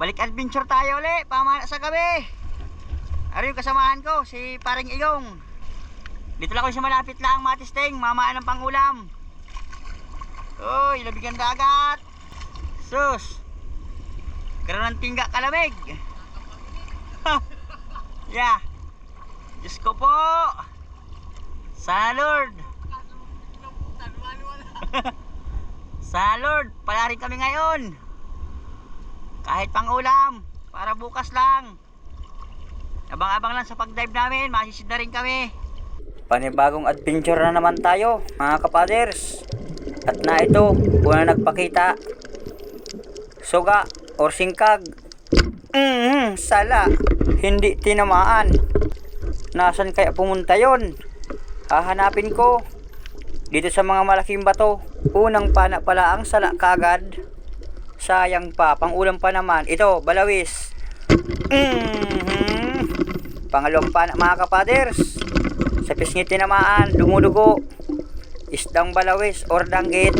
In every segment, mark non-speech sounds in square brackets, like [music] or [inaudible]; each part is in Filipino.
Mag-adventure tayo ulit, pamana sa gabi. Ano yung kasamahan ko, si paring Iyong. Dito lang ako sa malapit lang, matisting, mamaan ng pangulam. Uy, labigan dagat. Sus. Karoon ng tingga kalamig. yeah. Diyos ko po. Sa Lord. [laughs] Sa Lord, pala rin kami ngayon. Kahit pang ulam, para bukas lang. Abang-abang lang sa pag-dive namin, masisid na rin kami. Panibagong adventure na naman tayo, mga kapaders. At na ito, una nagpakita. Suga or singkag. Mm, sala. Hindi tinamaan. Nasaan kaya pumunta yon? Hahanapin ko. Dito sa mga malaking bato. Unang pana pala ang sala kagad. Sayang pa, pangulam pa naman. Ito, balawis. Mhm. Pangalawang pana mga kapaders. Sa pisngi tinamaan, dumudugo. Isdang balawis or danggit.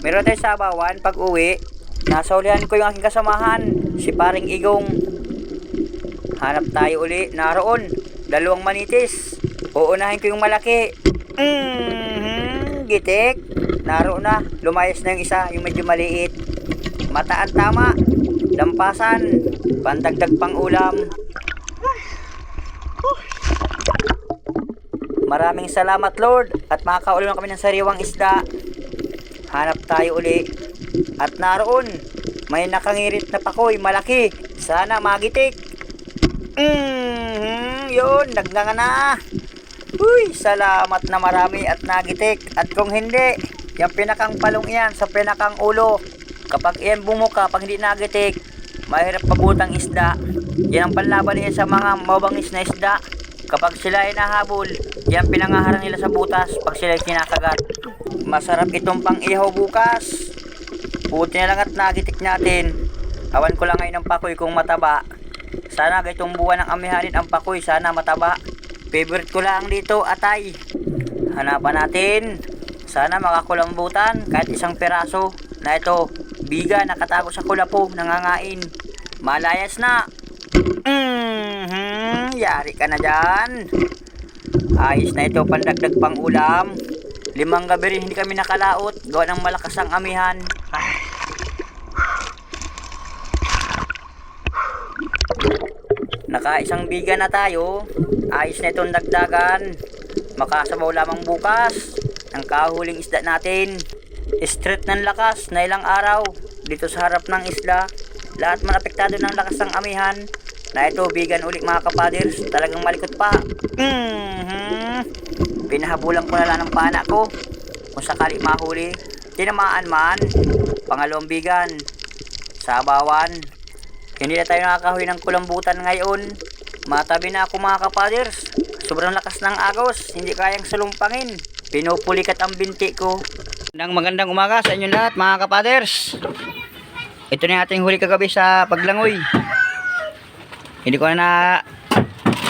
Meron tayo sa abawan pag uwi. Nasaulihan ko yung aking kasamahan, si paring igong. Hanap tayo uli, naroon. Dalawang manitis. Uunahin ko yung malaki. Mhm, gitik. Naroon na. Lumayas na yung isa, yung medyo maliit. Mataan tama. Lampasan. Pandagdag pang ulam. Maraming salamat Lord at makakaulam kami ng sariwang isda. Hanap tayo uli. At naroon, may nakangirit na pakoy malaki. Sana magitik. Mm, yun, nagnanga na. Uy, salamat na marami at nagitik. At kung hindi, yung pinakang palong iyan sa pinakang ulo. Kapag iyan bumuka, pag hindi nagitik, mahirap pabutang isda. Yan ang panlaban niya sa mga mabangis na isda. Kapag sila ay nahabol, yan pinangaharang nila sa butas pag sila ay kinakagat. Masarap itong pang ihaw bukas. Buti na lang at nagitik natin. Awan ko lang ngayon ng pakoy kung mataba. Sana gaytong buwan ng amihanin ang pakoy, sana mataba. Favorite ko lang dito, atay. Hanapan natin. Sana makakulambutan kahit isang peraso na ito. Biga nakatago sa kulapo, nangangain. Malayas na. Mhm, yari ka na dyan. Ayos na ito, pandagdag pang ulam. Limang gabi rin hindi kami nakalaot. Gawa ng malakas ang amihan. Nakaisang biga na tayo. Ayos na itong dagdagan. Makasabaw lamang bukas. Ang kahuling isda natin. Street ng lakas na ilang araw. Dito sa harap ng isla. Lahat man apektado ng lakas ng amihan. Na ito, bigan ulit mga kapaders. Talagang malikot pa. Mhm. Pinahabulan ko na ng pana ko. Kung sakali mahuli. Tinamaan man. Pangalawang bigan. Sabawan. Hindi na tayo nakakahuwi ng kulambutan ngayon. Matabi na ako mga kapaders. Sobrang lakas ng agos. Hindi kayang salumpangin. Pinupulikat ang binti ko. Magandang magandang umaga sa inyo lahat mga kapaders. Ito na ating huli kagabi sa paglangoy. Hindi ko na na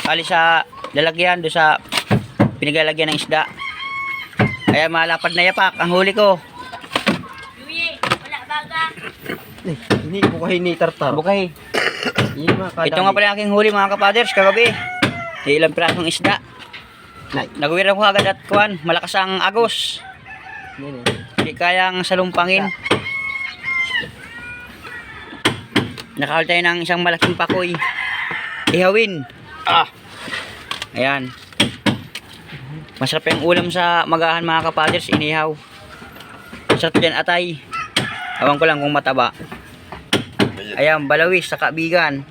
kali sa lalagyan do sa pinagalagyan ng isda. Kaya malapad na yapak ang huli ko. Eh, Hindi ko kayo ni tartar. Kadami. Ito nga pala yung aking huli mga kapaders kagabi. Ilang pirasong isda. Nay. Nagawira ko agad at kuwan, malakas ang agos. Yan eh. Hindi kayang salumpangin. Nakahal tayo ng isang malaking pakoy. Ihawin. Ah! Ayan. Masarap yung ulam sa magahan mga kapaders, inihaw. Masarap yan atay. Awan ko lang kung mataba. Ayan, balawis sa kabigan.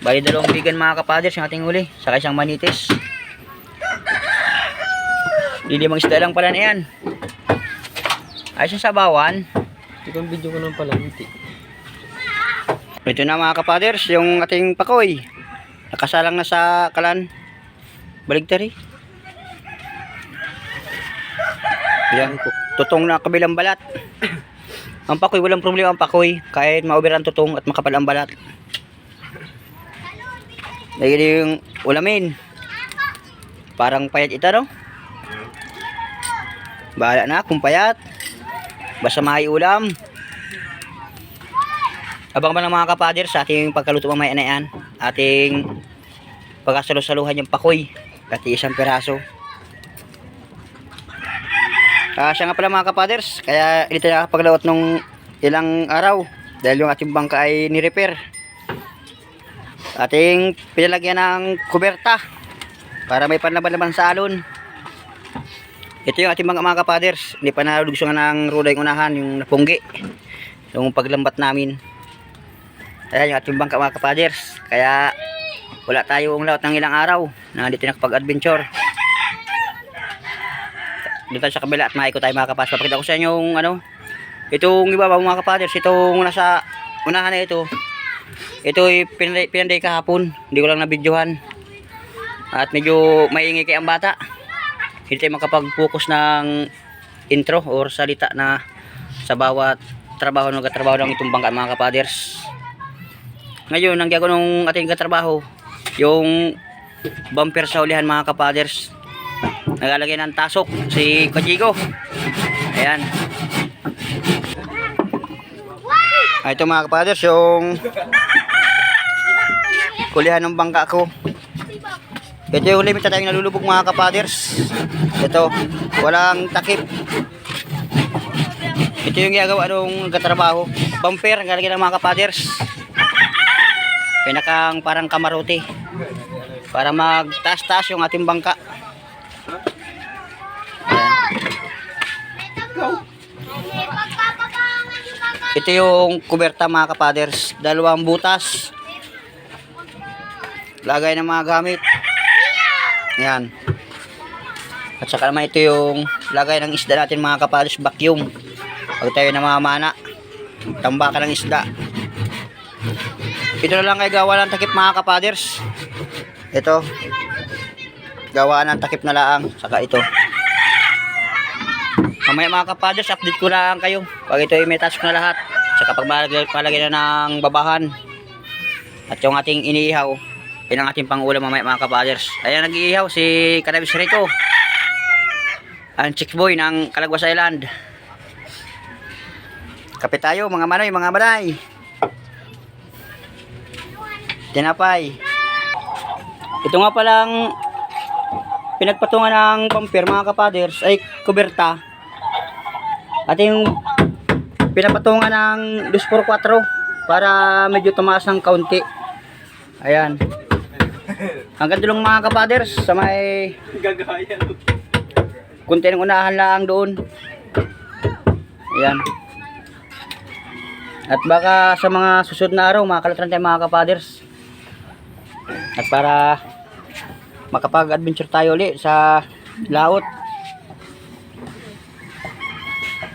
Bali dalawang bigan mga kapaders yung ating huli. Saka isang manitis. Lilimang isda lang pala na yan. Ayos yung sabawan. Ito yung video ko naman pala. Hindi. Ito na mga kapaders, yung ating pakoy. Nakasalang na sa kalan. Baligtari. Yan, tutong na kabilang balat. [clears throat] ang pakoy, walang problema ang pakoy. Kahit ang tutong at makapal ang balat. Lagi yung ulamin. Parang payat ito, no? Bahala na kung payat. Basta may ulam. Abang ba ng mga kapader sa ating pagkaluto mamaya na yan. Ating pagkasalusaluhan yung pakoy. Pati isang piraso. Ah, siya nga pala mga kapaders. Kaya dito nakapaglaot nung ilang araw. Dahil yung ating bangka ay ni-repair. Ating pinalagyan ng kuberta. Para may panlaban-laban sa alon. Ito yung ating mga mga kapaders. Hindi pa nalugsungan ng ruda yung unahan, yung napunggi. Yung paglambat namin. Ayan yung ating bangka mga kapaders. Kaya wala tayong laot ng ilang araw na dito nakapag-adventure. Dito sa kabila at maiko tayo mga kapas. Papakita ko sa inyo yung ano. Itong iba mga kapaders. Itong nasa unahan na ito. Ito ay pinanday, pinanday kahapon. Hindi ko lang nabidyohan. At medyo maingay kay ang bata. Hindi tayo makapag-focus ng intro or salita na sa bawat trabaho na katrabaho ng itong bangka mga kapaders. Ngayon, ang gagawin ng ating katrabaho, yung bumper sa ulihan mga kapaders. Nagalagay ng tasok si Kajigo. Ayan. Ah, ito mga kapaders, yung kulihan ng bangka ko. Ito yung limit na tayong nalulubog mga kapaders. Ito, walang takip. Ito yung ginagawa nung katrabaho. Bumper, ang galagyan ng mga kapaders. Pinakang parang kamarote. Para magtaas-taas yung ating bangka. Ito yung kuberta mga kapaders. Dalawang butas. Lagay ng mga gamit. Yan. At saka naman ito yung lagay ng isda natin mga kapaders. Vacuum. Pag tayo namamana. Tambakan ng isda. Ito na lang ay gawa ng takip mga kapaders. Ito. Gawaan ng takip na laang. Saka ito. Mamaya mga kapaders, update ko lang kayo. Pag ito ay may task na lahat. Saka pag malagay, malagay na ng babahan. At yung ating iniihaw. Yun ang ating pangulam mamaya mga kapaders. Ayan nag-iihaw si Cannabis Rico. Ang chick boy ng Calagwas Island. Kape tayo mga manoy, mga manay. Tinapay. Ito nga palang pinagpatungan ng bumper mga kapaders ay kuberta. At yung pinapatungan ng 2x4 para medyo tumaas ng kaunti. Ayan. Hanggang dulong mga kapaders sa may kunti ng unahan lang doon. Ayan. At baka sa mga susunod na araw makakalatan tayo mga kapaders. At para makapag-adventure tayo ulit sa laot.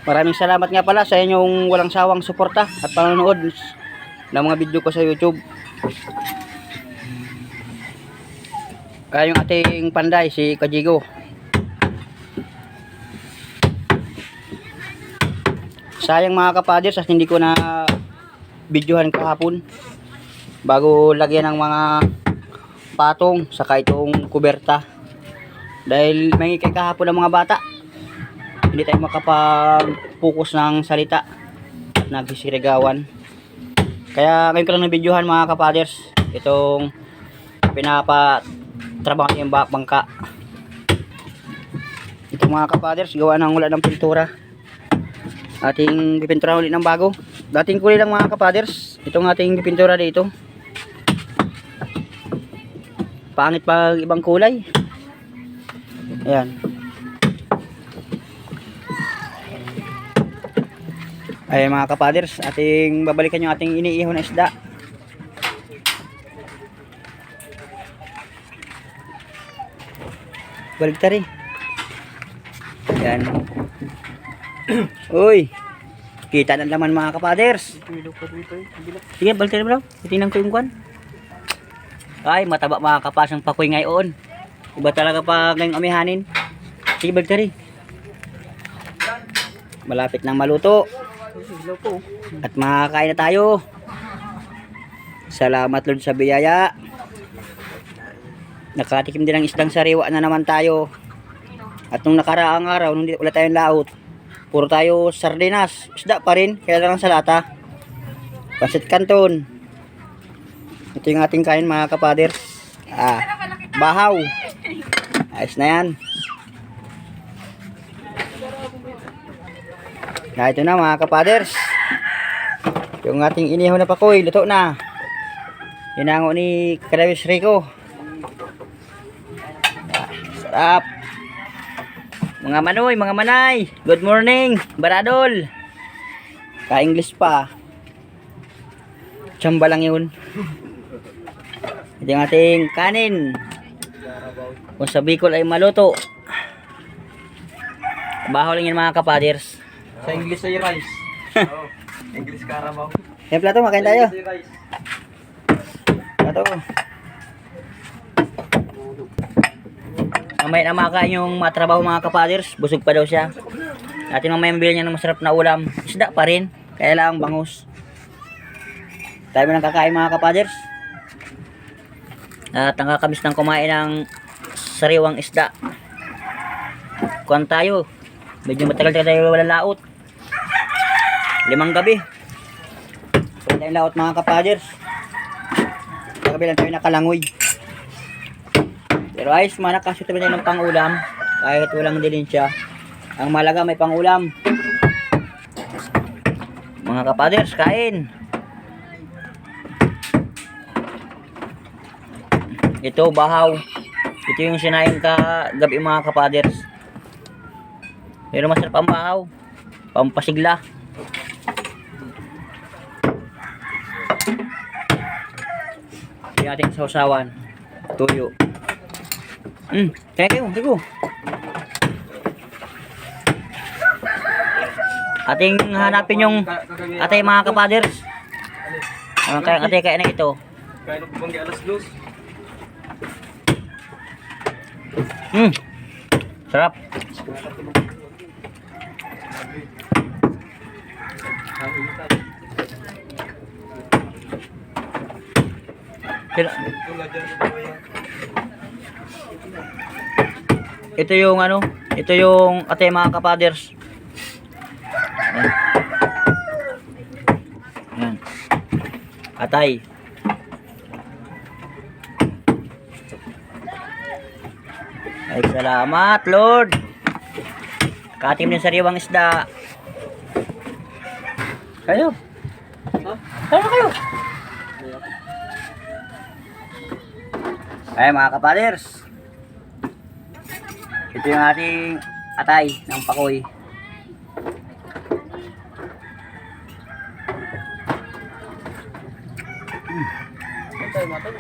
Maraming salamat nga pala sa inyong walang sawang suporta at panonood ng mga video ko sa YouTube. Kaya yung ating panday, si Kajigo. Sayang mga kapaders at hindi ko na videohan kahapon. Bago lagyan ng mga patong saka itong kuberta. Dahil may kay kahapon ng mga bata. Hindi tayo makapag-focus ng salita at nagsisirigawan kaya ngayon ko lang nabidyohan mga kapaders itong pinapatrabaho yung ba- bangka. Ito mga kapaders gawa ng wala ng pintura. Ating pipintura ulit ng bago. Dating kulay lang mga kapaders itong ating pipintura dito. Pangit pag ibang kulay. Ayan. Ay mga kapaders ating babalikan yung ating iniihaw na isda balik tari. Ayan. [clears throat] Uy! Kita ng laman mga kapaders. Sige balik tari bro. Titingnan ko yung kwan. Ay mataba mga kapasang pakoy ngayon. Iba talaga pag ngayong amihanin. Sige balik tari. Malapit nang maluto. At makakain na tayo. Salamat Lord sa biyaya. Nakatikim din ng isdang sariwa na naman tayo. At nung nakaraang araw, nung wala tayong laot, puro tayo sardinas. Isda pa rin, kaya lang sa lata. Pasit Canton. Ito yung ating kain mga kapader. Ah, bahaw. Ayos na yan. Na ito na mga kapaders. Yung ating inihaw na pakoy, luto na. Hinango ni Kalawis Rico. Sarap. Mga manoy, mga manay. Good morning, Baradol. Ka-English pa. Tsamba lang yun. Ito yung ating kanin. Kung sa Bicol ay maluto. Baho lang yun mga kapaders. Sa English ay rice. Oo. [laughs] English Carabao. Yan plato, makain tayo. Plato. Mamaya na makain yung matrabaho mga kapaders. Busog pa daw siya. Natin mamaya mabili niya ng masarap na ulam. Isda pa rin. Kaya lang bangus. Tayo nang kakain mga kapaders. At ang kakamiss ng kumain ng sariwang isda. Kuhan tayo. Medyo matagal tayo wala laot. Limang gabi. Wala tayong laot mga kapaders. Sa gabi lang tayo nakalangoy. Pero ayos man, nakasya tayo ng pangulam. Kahit walang dilensya. Ang malaga may pangulam. Mga kapaders, kain. Ito, bahaw. Ito yung sinayin ka gabi mga kapaders. Pero masarap ang bahaw. Pampasigla. Yung ating sausawan. Tuyo. Hmm, kaya kayo, kayo. Ating hanapin yung atay mga kapaders. Ang kaya atay kaya na ito. Kaya na bumanggi alas dos. Hmm. Sarap. Pero, ito yung ano, ito yung ate mga kapaders. Ayan. Atay. Ay, salamat, Lord. Katim ng sariwang isda. Kayo. Kayo kayo. Ay, mga kapaders. Ito yung ating atay ng pakoy. Matay.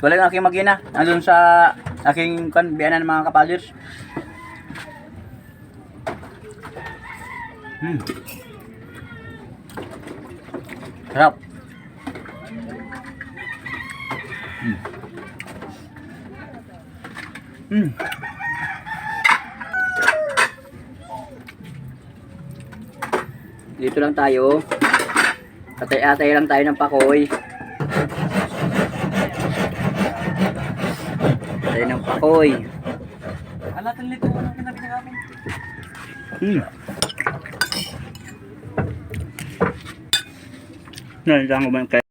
Wala aking magina. Nandun sa aking kan, biyanan ng mga kapaders. Hmm. Sarap. Hmm. Dito lang tayo. Atay-atay lang tayo ng pakoy. Atay ng pakoy. Alatan lito ko nang pinabi namin. Hmm. Nandiyan ko ba yung